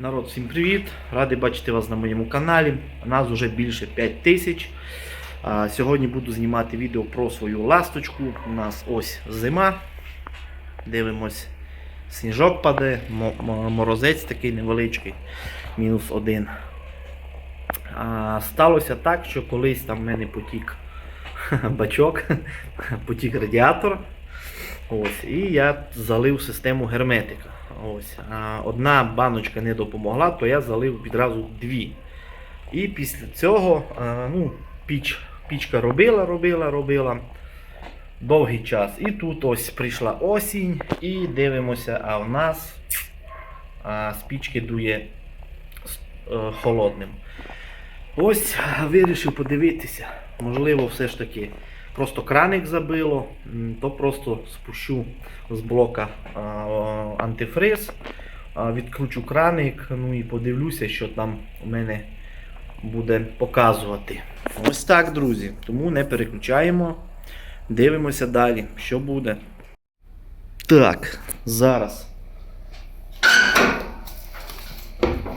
Народ, всім привіт! Радий бачити вас на моєму каналі. Нас вже більше 5 тисяч. Сьогодні буду знімати відео про свою ласточку. У нас ось зима. Дивимось, сніжок паде, мо- мо- морозець такий невеличкий, мінус один. Сталося так, що колись там в мене потік бачок, потік радіатор. Ось, і я залив систему герметика. Ось. Одна баночка не допомогла, то я залив відразу дві. І після цього ну, піч, пічка робила, робила, робила довгий час. І тут ось прийшла осінь, і дивимося, а в нас а, з пічки дує е, холодним. Ось вирішив подивитися. Можливо, все ж таки просто краник забило, то просто спущу з блока антифриз, відкручу краник, ну і подивлюся, що там у мене буде показувати. Ось так, друзі. Тому не переключаємо. Дивимося далі, що буде. Так, зараз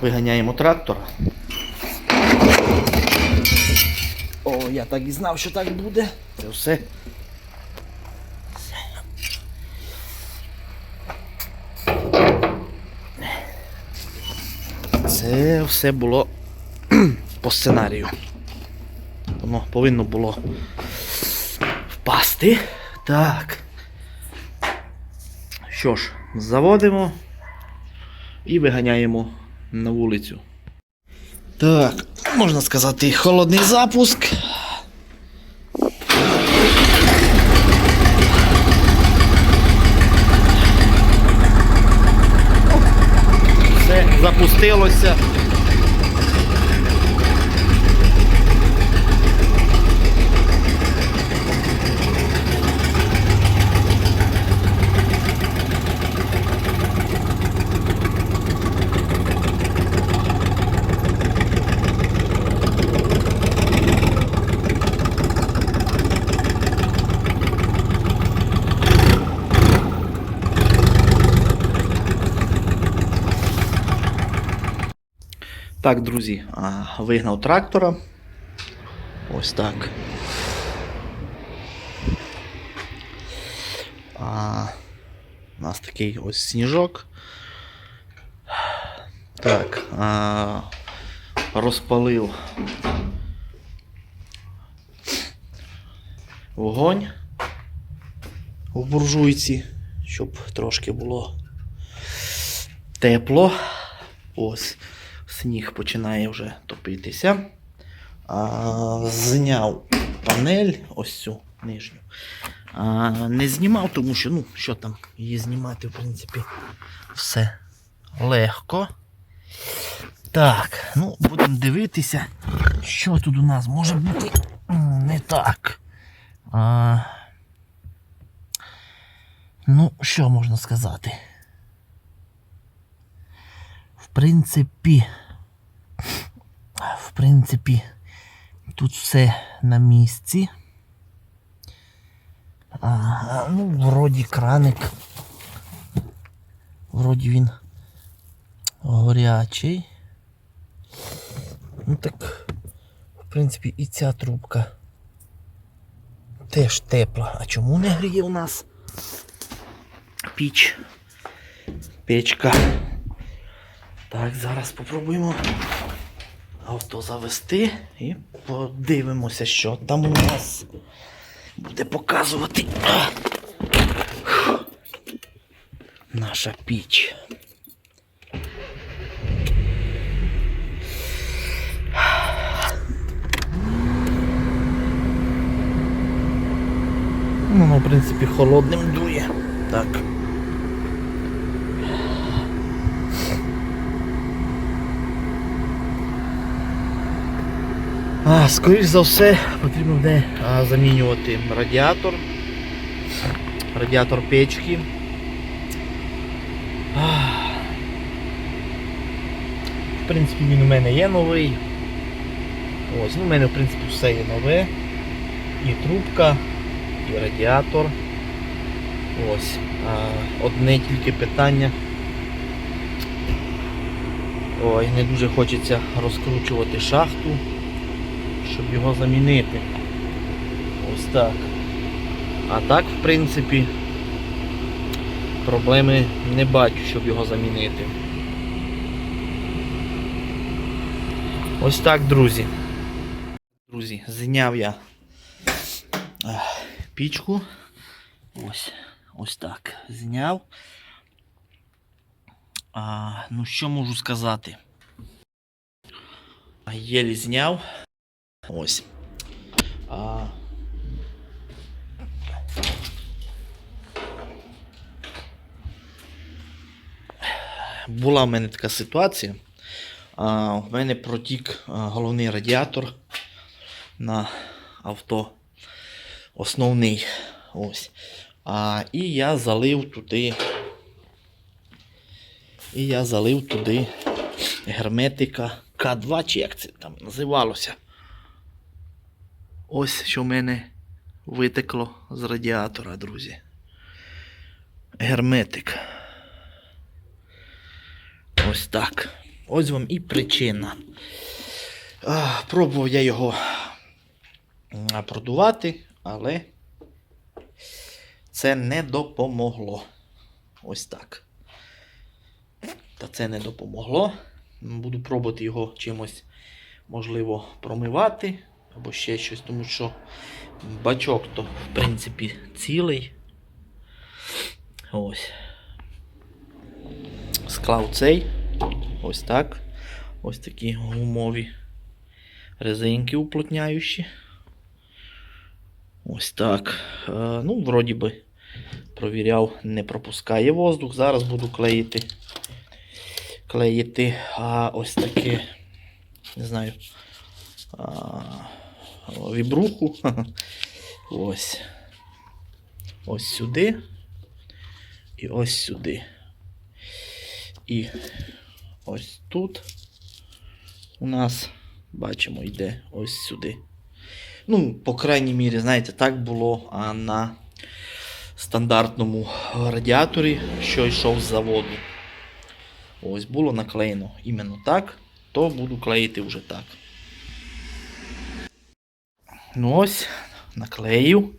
виганяємо трактор. О, я так і знав, що так буде. Це все. Це все було по сценарію. Воно повинно було впасти. Так. Що ж, заводимо і виганяємо на вулицю. Так, можна сказати, холодний запуск. Все запустилося. Так, друзі, а, вигнав трактора. Ось так. А, у нас такий ось сніжок. Так, а, розпалив вогонь в буржуйці, щоб трошки було тепло. Ось сніг починає вже топитися. А, зняв панель, ось цю нижню. А, не знімав, тому що, ну, що там, її знімати, в принципі, все легко. Так, ну, будемо дивитися, що тут у нас може бути не так. А, ну, що можна сказати? В принципі, в принципі, тут все на місці. А, ну, вроді краник. Вроді він горячий. Ну так, в принципі, і ця трубка теж тепла. А чому не гріє у нас піч? Печка. Так, зараз спробуємо авто завести і подивимося, що там у нас буде показувати наша піч. Ну, в принципі, холодним дує. Так. А, скоріш за все, потрібно буде замінювати радіатор. Радіатор печки. В принципі, він у мене є новий. Ось, ну, у мене в принципі все є нове. І трубка, і радіатор. Ось. Одне тільки питання. Ой, не дуже хочеться розкручувати шахту, щоб його замінити. Ось так. А так, в принципі, проблеми не бачу, щоб його замінити. Ось так, друзі. Друзі, зняв я пічку. Ось, ось так. Зняв. А, ну, що можу сказати? Єлі зняв. Ось. А, була в мене така ситуація. А, в мене протік головний радіатор на авто. Основний. Ось. А, і я залив туди. І я залив туди герметика К2, чи як це там називалося. Ось що в мене витекло з радіатора, друзі. Герметик. Ось так. Ось вам і причина. А, пробував я його продувати, але це не допомогло. Ось так. Та це не допомогло. Буду пробувати його чимось, можливо, промивати або ще щось, тому що бачок то, в принципі, цілий. Ось. Склав цей. Ось так. Ось такі гумові резинки уплотняючі. Ось так. Е, ну, вроді би, провіряв, не пропускає воздух. Зараз буду клеїти. Клеїти а, ось таке, не знаю, а, вібруху. Ось. Ось сюди. І ось сюди. І ось тут у нас, бачимо, йде ось сюди. Ну, по крайній мірі, знаєте, так було а на стандартному радіаторі, що йшов з заводу. Ось було наклеєно іменно так, то буду клеїти вже так. Ну ось, наклею.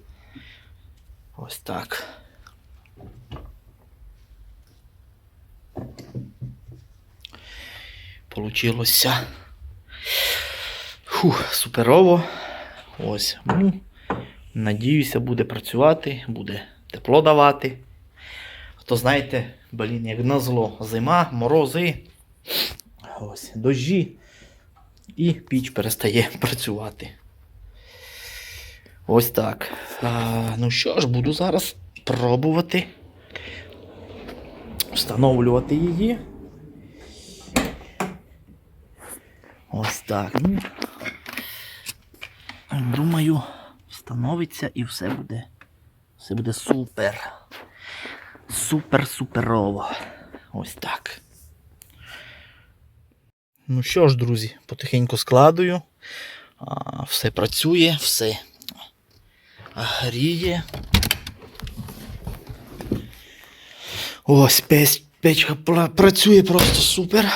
Ось так. Получилося. Фух, суперово. Ось. Ну, надіюся, буде працювати, буде тепло давати. То знаєте, блін, як назло, зима, морози, ось, дощі, і піч перестає працювати. Ось так. А, ну що ж, буду зараз пробувати встановлювати її. Ось так. Ну, думаю, встановиться і все буде. Все буде супер. Супер-суперово. Ось так. Ну що ж, друзі, потихеньку складую. Все працює, все гріє. Ось печ, печка працює просто супер.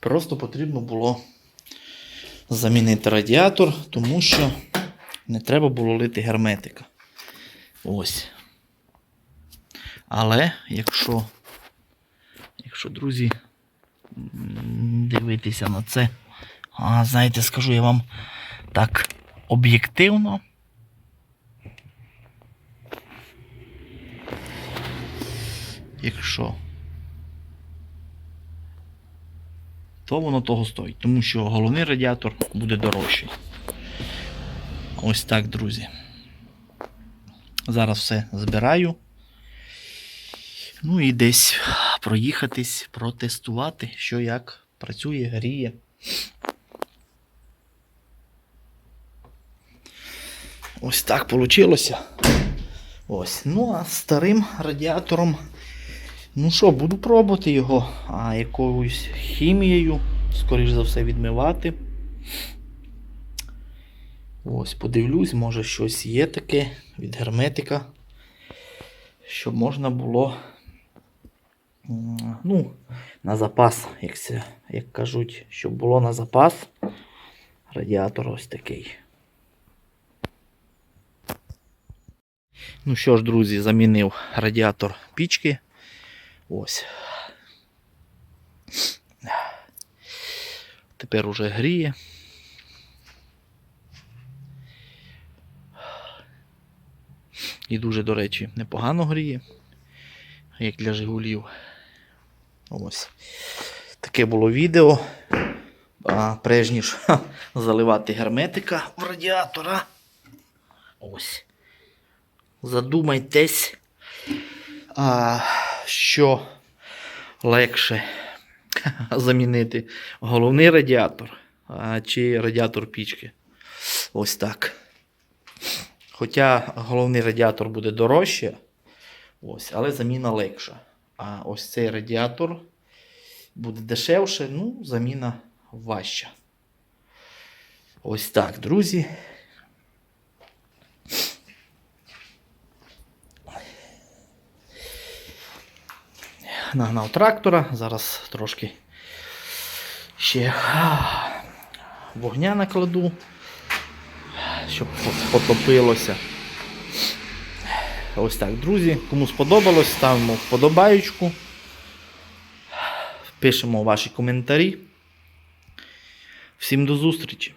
Просто потрібно було замінити радіатор, тому що не треба було лити герметика. Ось. Але якщо, якщо друзі, дивитися на це, а, знаєте, скажу я вам так об'єктивно. Якщо то воно того стоїть, тому що головний радіатор буде дорожчий. Ось так, друзі. Зараз все збираю. Ну і десь проїхатись, протестувати, що як працює, гріє. Ось так вийшло. Ось. Ну, а старим радіатором. Ну що, буду пробувати його а, якоюсь хімією, скоріш за все, відмивати. Ось, подивлюсь, може щось є таке від герметика. щоб можна було ну, на запас, як, це, як кажуть, щоб було на запас. Радіатор ось такий. Ну що ж, друзі, замінив радіатор пічки. Ось. Тепер уже гріє. І дуже, до речі, непогано гріє, як для Жигулів. Ось. Таке було відео. А, прежь ніж заливати герметика в радіатора. Ось. Задумайтесь, а, що легше замінити головний радіатор а, чи радіатор пічки. Ось так. Хоча головний радіатор буде дорожче, ось, але заміна легша. А ось цей радіатор буде дешевше, ну, заміна важча. Ось так, друзі. Нагнав трактора, зараз трошки ще вогня накладу, щоб потопилося. Ось так, друзі. Кому сподобалось, ставимо вподобаючку. Пишемо ваші коментарі. Всім до зустрічі!